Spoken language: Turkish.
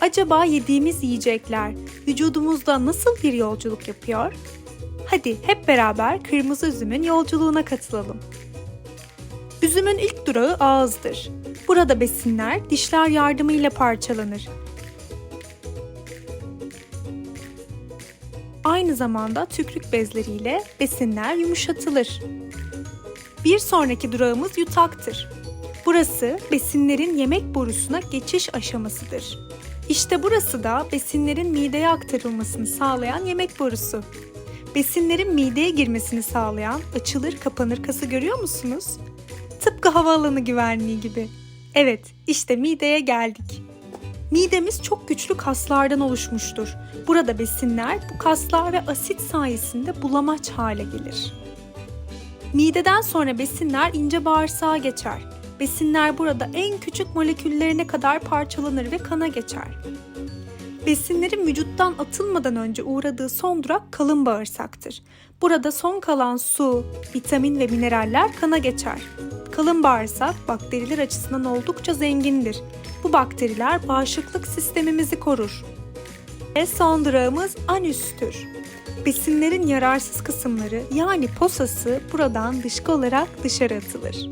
Acaba yediğimiz yiyecekler vücudumuzda nasıl bir yolculuk yapıyor? Hadi hep beraber kırmızı üzümün yolculuğuna katılalım. Üzümün ilk durağı ağızdır. Burada besinler dişler yardımıyla parçalanır. Aynı zamanda tükrük bezleriyle besinler yumuşatılır. Bir sonraki durağımız yutaktır. Burası besinlerin yemek borusuna geçiş aşamasıdır. İşte burası da besinlerin mideye aktarılmasını sağlayan yemek borusu. Besinlerin mideye girmesini sağlayan açılır kapanır kası görüyor musunuz? Tıpkı havaalanı güvenliği gibi. Evet, işte mideye geldik. Midemiz çok güçlü kaslardan oluşmuştur. Burada besinler bu kaslar ve asit sayesinde bulamaç hale gelir. Mideden sonra besinler ince bağırsağa geçer. Besinler burada en küçük moleküllerine kadar parçalanır ve kana geçer. Besinlerin vücuttan atılmadan önce uğradığı son durak kalın bağırsaktır. Burada son kalan su, vitamin ve mineraller kana geçer. Kalın bağırsak bakteriler açısından oldukça zengindir. Bu bakteriler bağışıklık sistemimizi korur. Ve son durağımız anüstür. Besinlerin yararsız kısımları yani posası buradan dışkı olarak dışarı atılır.